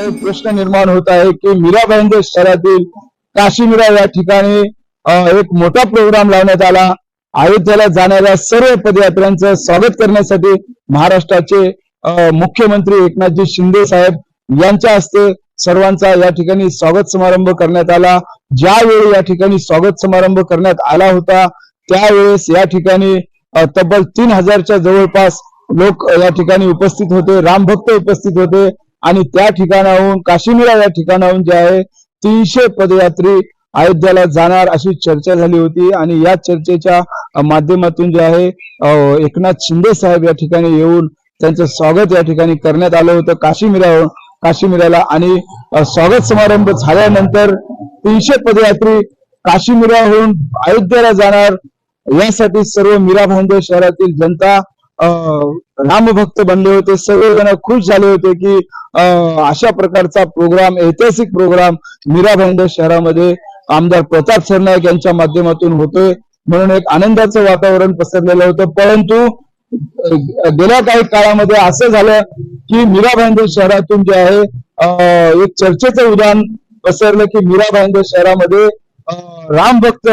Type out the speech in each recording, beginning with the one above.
प्रश्न निर्माण होत आहे की मीरा भाईंदर शहरातील काशीमीरा या ठिकाणी एक मोठा प्रोग्राम लावण्यात आला. अयोध्येला जाणाऱ्या सर्व पदयात्र्यांचं स्वागत करण्यासाठी महाराष्ट्राचे मुख्यमंत्री एकनाथजी शिंदे साहेब यांच्या हस्ते सर्वांचा या ठिकाणी स्वागत समारंभ करण्यात आला. ज्यावेळी या ठिकाणी स्वागत समारंभ करण्यात आला होता त्यावेळेस या ठिकाणी तब्बल तीन हजारच्या जवळपास लोक या ठिकाणी उपस्थित होते. रामभक्त उपस्थित होते. आणि त्या ठिकाणाहून काश्मीरा या ठिकाणाहून जे आहे तीनशे पदयात्री अयोध्याला जाणार अशी चर्चा झाली होती. आणि या चर्चेच्या माध्यमातून जे आहे एकनाथ शिंदे साहेब या ठिकाणी येऊन त्यांचं स्वागत या ठिकाणी करण्यात आलं होतं काश्मीरावर काश्मीराला आणि स्वागत समारंभ झाल्यानंतर तीनशे पदयात्री काश्मीराहून अयोध्येला जाणार. यासाठी सर्व मीरा भांडे शहरातील जनता रामभक्त बनले होते. सगळेजण खुश झाले होते की अशा प्रकारचा प्रोग्राम ऐतिहासिक प्रोग्राम मीरा भाईंदर शहरामध्ये आमदार प्रताप सरनाईक यांच्या माध्यमातून होतोय. म्हणून एक आनंदाचं वातावरण पसरलेलं होतं. परंतु गेल्या काही काळामध्ये असं झालं की मीरा भाईंदर शहरातून जे आहे एक चर्चेचं उदाहरण पसरलं की मीरा भाईंदर शहरामध्ये राम रामभक्त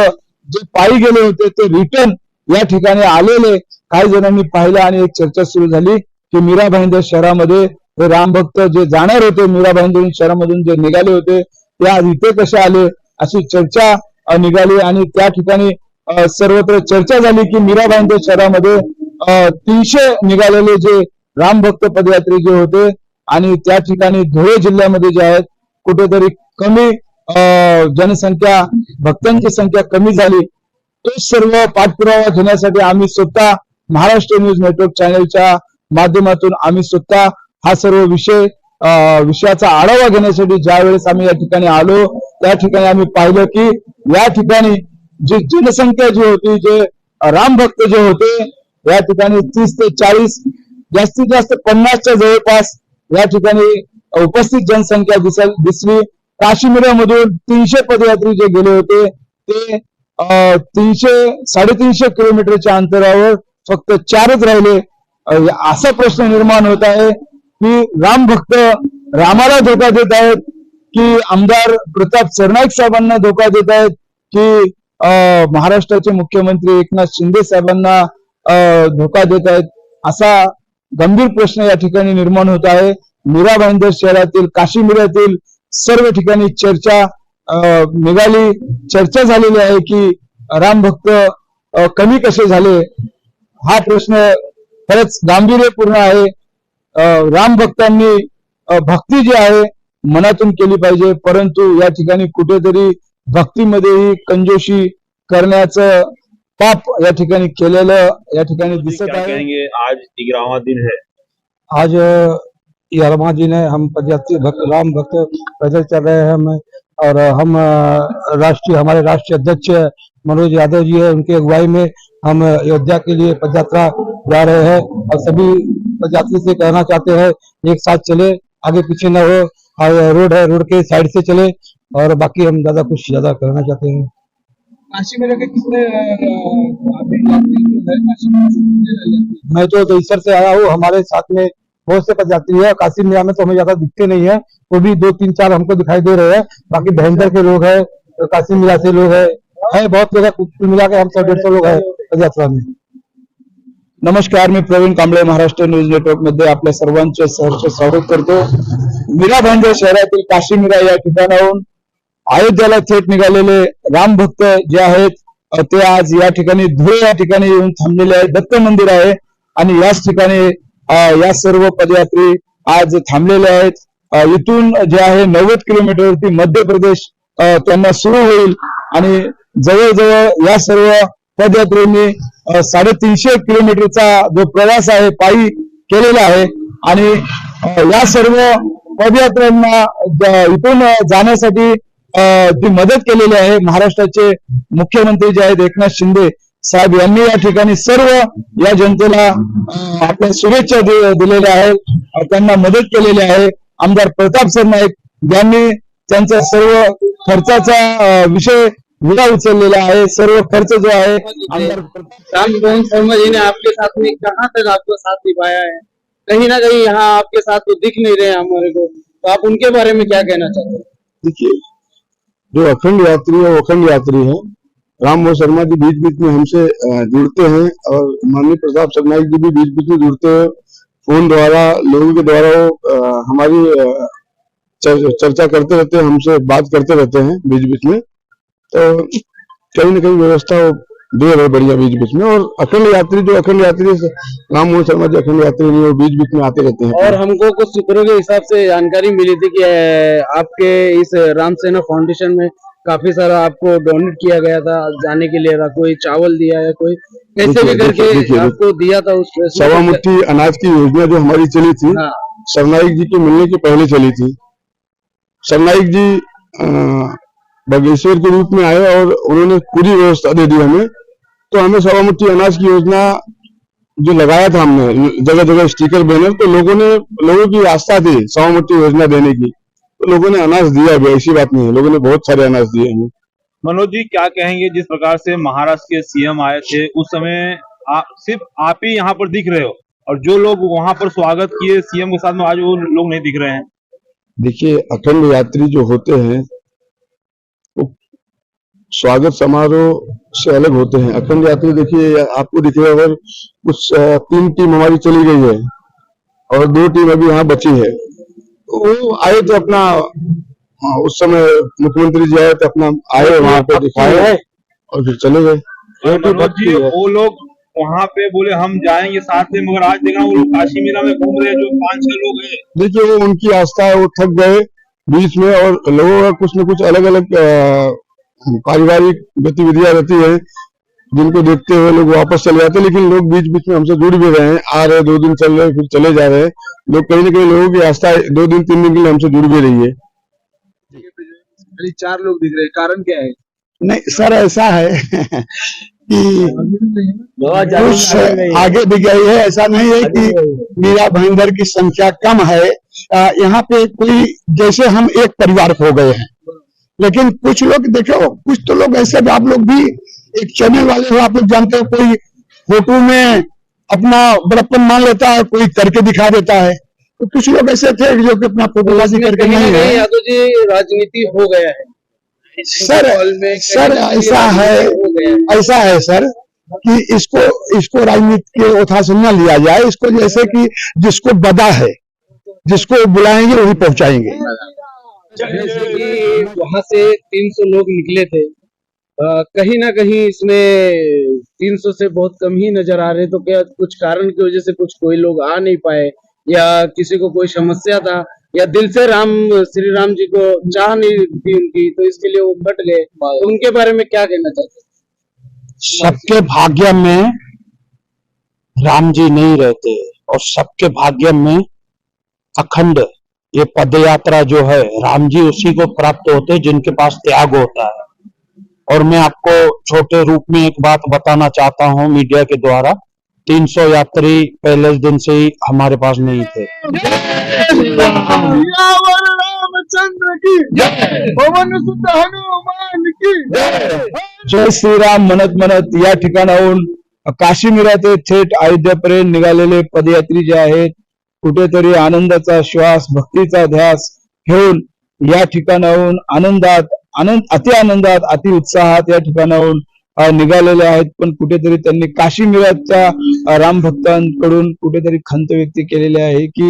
जे पायी गेले होते ते रिटर्न या ठिकाणी आलेले. काही जणांनी पाहिलं आणि एक चर्चा सुरू झाली की मीरा भाईंदर शहरामध्ये हे रामभक्त जे जाणार होते मीरा भाईंदर शहरामधून जे निघाले होते ते आज इथे कसे आले अशी चर्चा निघाली आणि त्या ठिकाणी सर्वत्र चर्चा झाली की मीरा भाईंदर शहरामध्ये तीनशे निघालेले जे रामभक्त पदयात्री जे होते आणि त्या ठिकाणी धुळे जिल्ह्यामध्ये जे आहेत कुठेतरी कमी जनसंख्या भक्तांची संख्या कमी झाली. तो सर्व पाठपुरावा घेण्यासाठी आम्ही स्वतः महाराष्ट्र न्यूज नेटवर्क चॅनलच्या माध्यमातून आम्ही स्वतः हा सर्व विषय विषयाचा आढावा घेण्यासाठी ज्या वेळेस आम्ही या ठिकाणी आलो त्या ठिकाणी आम्ही पाहिलं की या ठिकाणी जी जनसंख्या जी होती जे रामभक्त जे होते या ठिकाणी तीस ते चाळीस जास्तीत जास्त पन्नासच्या जवळपास या ठिकाणी उपस्थित जनसंख्या दिसल दिसली. काश्मीरमधून तीनशे पदयात्री जे गेले होते ते अं, तीनशे साडेतीनशे किलोमीटरच्या अंतरावर फक्त चारच राहिले. असा प्रश्न निर्माण होत आहे की राम भक्त रामाला धोका देत आहेत की आमदार प्रताप सरनाईक साहेबांना धोका देत आहेत की अं, महाराष्ट्राचे मुख्यमंत्री एकनाथ शिंदे साहेबांना धोका देत आहेत. असा गंभीर प्रश्न या ठिकाणी निर्माण होत आहे. मीरा भाईंदर शहरातील काश्मीरातील सर्व ठिकाणी चर्चा अं, निघाली. चर्चा झालेली आहे की राम भक्त कमी कसे झाले? हा प्रश्न खरंच गांभीर्यपूर्ण आहे. राम भक्तांनी भक्ती जी आहे मनातून केली पाहिजे. परंतु या ठिकाणी कुठेतरी भक्तीमध्येही कंजोशी करण्याचं पाप या ठिकाणी केलेलं या ठिकाणी दिसत आहे. आज ग्यारहवा दिन है. आज ग्यारहवा दिन है. हम पदयात्री भक्त राम भक्त पैदल चल रहे हैं हम. और हम राष्ट्रीय हमारे राष्ट्रीय अध्यक्ष मनोज यादव जी है उनकी अगुवाई में हम अयोध्या के लिए पदयात्रा जा रहे हैं और सभी पदयात्री से कहना चाहते हैं एक साथ चले आगे पीछे न हो रोड है रोड के साइड से चले और बाकी हम ज़्यादा कुछ ज़्यादा कहना चाहते हैं। काशीमेरा के कितने अभी यात्री जो काशीमेरा से कितने यात्री मैं तो दहीसर से आया हूँ हमारे साथ में बहुत से पदयात्री है काशी मेला में तो हमें ज़्यादा दिखते नहीं है वो भी दो तीन चार हमको दिखाई दे रहे हैं बाकी भयंकर के लोग है काशी मेला से लोग है है बहुत लोग कुल मिला के हम सौ डेढ़ सौ लोग है पदयात्रा में। नमस्कार मी प्रवीण कांबळे महाराष्ट्र न्यूज नेटवर्कमध्ये आपल्या सर्वांचे सहर्ष स्वागत करतो. मीरा भांडे शहरातील काशीमिरा या ठिकाणाहून अयोध्याला थेट निघालेले राम भक्त जे आहेत ते आज या ठिकाणी धुळे या ठिकाणी येऊन थांबलेले आहेत. दत्त मंदिर आहे आणि याच ठिकाणी या सर्व पदयात्री आज थांबलेले आहेत. इथून जे आहे नव्वद किलोमीटरवरती मध्य प्रदेश त्यांना सुरू होईल आणि जवळजवळ या सर्व पदयात्रेने साडेतीनशे किलोमीटरचा जो प्रवास आहे पायी केलेला आहे. आणि या सर्व पदयात्रांना इथून जाण्यासाठी जी मदत केलेली आहे महाराष्ट्राचे मुख्यमंत्री जे आहेत एकनाथ शिंदे साहेब यांनी या ठिकाणी सर्व या जनतेला आपल्या शुभेच्छा दिलेल्या आहेत. त्यांना मदत केलेली आहे. आमदार प्रताप सर नाईक यांनी त्यांचा सर्व खर्चाचा विषय विडा उचललेला आहे सर्व खर्च जो आहे आमदार प्रताप राम मोहन शर्मा जी ने आपके साथ में कहाँ तक आपको साथ निभाया है? कहीं ना कहीं यहाँ आपके साथ तो दिख नहीं रहे हमारे को। तो आप उनके बारे में क्या कहना चाहते हैं? देखिए जो अखंड यात्री है वो अखंड यात्री है। राम मोहन शर्मा जी बीच बीच में हमसे जुड़ते हैं और माननीय प्रताप सरनाइक जी भी बीच बीच में जुड़ते हैं। फ़ोन द्वारा लोगों के द्वारा वो हमारी चर- चर्चा करते रहते हैं हमसे बात करते रहते हैं बीच बीच में। तो कहीं ना कहीं व्यवस्था दे रहे बढ़िया बीच बीच में। और अखंड यात्री जो अखंड यात्री राम मोहन शर्मा जी अखंड यात्री नहीं वो बीच बीच में आते रहते हैं। और हमको कुछ सूत्रों के हिसाब से जानकारी मिली थी कि आपके इस राम सेना फाउंडेशन में काफ़ी सारा आपको डोनेट किया गया था जाने के लिए कोई चावल दिया है कोई कैसे भी करके आपको दिया था उस सवा मुट्ठी अनाज की योजना जो हमारी चली थी हाँ। सरनाइक जी के मिलने के पहले चली थी। सरनाइक जी बागेश्वर के रूप में आए और उन्होंने पूरी व्यवस्था दे दी हमें। तो हमें सवा मुट्ठी अनाज की योजना जो लगाया था हमने जगह जगह स्टिकर बैनर तो लोगों ने लोगों की आस्था थी सवा मुट्ठी योजना देने की। तो लोगों ने अनाज दिया भी ऐसी बात नहीं है। लोगों ने बहुत सारे अनाज दिए हमें। मनोज जी क्या कहेंगे जिस प्रकार से महाराष्ट्र के सीएम आए थे उस समय सिर्फ़ आप ही यहाँ पर दिख रहे हो? और जो लोग वहाँ पर स्वागत किए सीएम के साथ में आज वो लोग नहीं दिख रहे हैं? देखिए अखंड यात्री जो होते हैं स्वागत समारोह से अलग होते हैं। अखंड यात्री देखिए आपको दिखेगा अगर कुछ तीन टीम हमारी चली गई है और दो टीम अभी यहाँ बची है। तो वो आए तो अपना हाँ, उस समय मुख्यमंत्री जी आए तो अपना आए वहाँ पे दिखाए और फिर चले गए। है। वो लोग वहाँ पे बोले हम जाएँगे साथ में। मगर आज देखा वो लोग काशी मेला में घूम रहे हैं जो पाँच छह लोग हैं। देखिए वो उनकी आस्था है वो थक गए बीच में और लोगों का कुछ न कुछ अलग अलग पारिवारिक गतिविधियाँ रहती है जिनको देखते हुए लोग वापस चले जाते हैं लेकिन लोग बीच बीच में हमसे जुड़ भी रहे हैं आ रहे दो दिन चल रहे फिर चले जा रहे हैं। लोग कहीं ना कहीं लोगों की आस्था दो दिन तीन दिन के लिए हमसे जुड़ भी रही है। चार लोग दिख रहे हैं कारण क्या है? नहीं सर ऐसा है कि कुछ आगे भी गई है ऐसा नहीं है कि मीरा भाईंदर की संख्या कम है। यहाँ पे कोई जैसे हम एक परिवार हो गए हैं लेकिन कुछ लोग देखो कुछ तो लोग ऐसे भी आप लोग भी एक चैनल वाले हो आप लोग जानते हो कोई फ़ोटो में अपना बड़प्पन मान लेता है कोई करके दिखा देता है। तो कुछ लोग ऐसे थे जो कि अपना फोटोबाजी करके नहीं है। यादव जी राजनीति हो गया है। सर सर ऐसा है। ऐसा है सर कि इसको इसको राजनीति के ओथा से न लिया जाए इसको जैसे कि जिसको बदा है जिसको बुलाएँगे वही पहुंचाएँगे। जैसे कि वहाँ से 300 लोग निकले थे। अ, कहीं ना कहीं इसमें 300 से बहुत कम ही नज़र आ रहे तो क्या कुछ कारण की वजह से कुछ कोई लोग आ नहीं पाए? या किसी को कोई समस्या था? या दिल से राम श्री राम जी को चाह नहीं थी उनकी तो इसके लिए वो बट गए। तो उनके बारे में क्या कहना चाहते हैं? सबके भाग्य में राम जी नहीं रहते और सबके भाग्य में अखंड ये पद यात्रा जो है राम जी उसी को प्राप्त होते हैं जिनके पास त्याग होता है। और मैं आपको छोटे रूप में एक बात बताना चाहता हूँ मीडिया के द्वारा। 300 यात्री पहले दिन से ही हमारे पास नहीं थे। रामचंद्र की पवन सुत हनुमान की जय। श्रीराम म्हणत म्हणत या ठिकाणाहून ते थेट अयोध्यापर्यंत निघालेले पदयात्री जे आहेत कुठेतरी आनंदाचा श्वास भक्तीचा ध्यास घेऊन या ठिकाणाहून आनंदात आनंद अति आनंदात अति उत्साहात या ठिकाणाहून निघालेले आहेत. पण कुठेतरी त्यांनी काश्मीराच्या अ, राम भक्तांकडून कुठेतरी खंत व्यक्त केलेली आहे की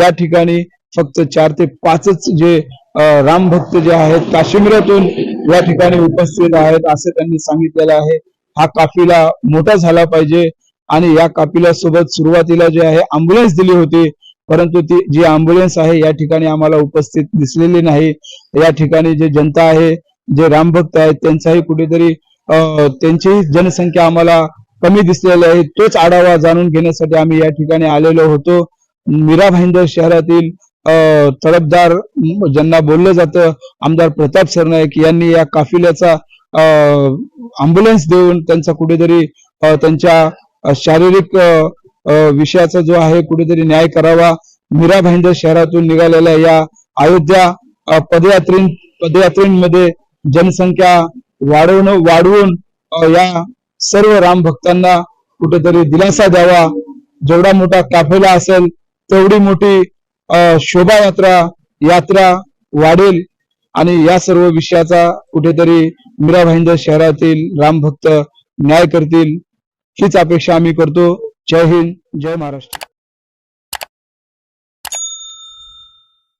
या ठिकाणी फक्त चार ते पाचच जे रामभक्त राम भक्त जे आहेत काश्मीरातून या ठिकाणी उपस्थित आहेत असे त्यांनी सांगितलेलं आहे. हा काफिला मोठा झाला पाहिजे. आणि या काफिला सोबत सुरुवातीला जे आहे अँब्युलन्स दिली होती परंतु ती जी अँब्युलन्स आहे या ठिकाणी आम्हाला उपस्थित दिसलेली नाही. या ठिकाणी जे जनता आहे जे रामभक्त आहेत त्यांचाही कुठेतरी त्यांचीही जनसंख्या आम्हाला कमी दिसलेली आहे. तोच आढावा जाणून घेण्यासाठी आम्ही या ठिकाणी आलेलो होतो. मीरा भाईंदर शहरातील अं, तडफदार ज्यांना बोललं जातं आमदार प्रताप सरनाईक यांनी या काफिल्याचा अँब्युलन्स देऊन त्यांचा कुठेतरी त्यांच्या शारीरिक विषयाचा जो आहे कुठेतरी न्याय करावा. मीरा भाईंडर शहरातून निघालेल्या या अयोध्या अं, पदयात्रीं पदयात्रींमध्ये जनसंख्या वाढवणं वाढवून या सर्व राम भक्तांना कुठेतरी दिलासा द्यावा. जेवढा मोठा काफेला असेल तेवढी मोठी अं, शोभायात्रा यात्रा वाढेल. आणि या सर्व विषयाचा कुठेतरी मीरा भाईंदर शहरातील राम भक्त न्याय करतील. हीच अपेक्षा आम्ही करतो. जय हिंद जय महाराष्ट्र.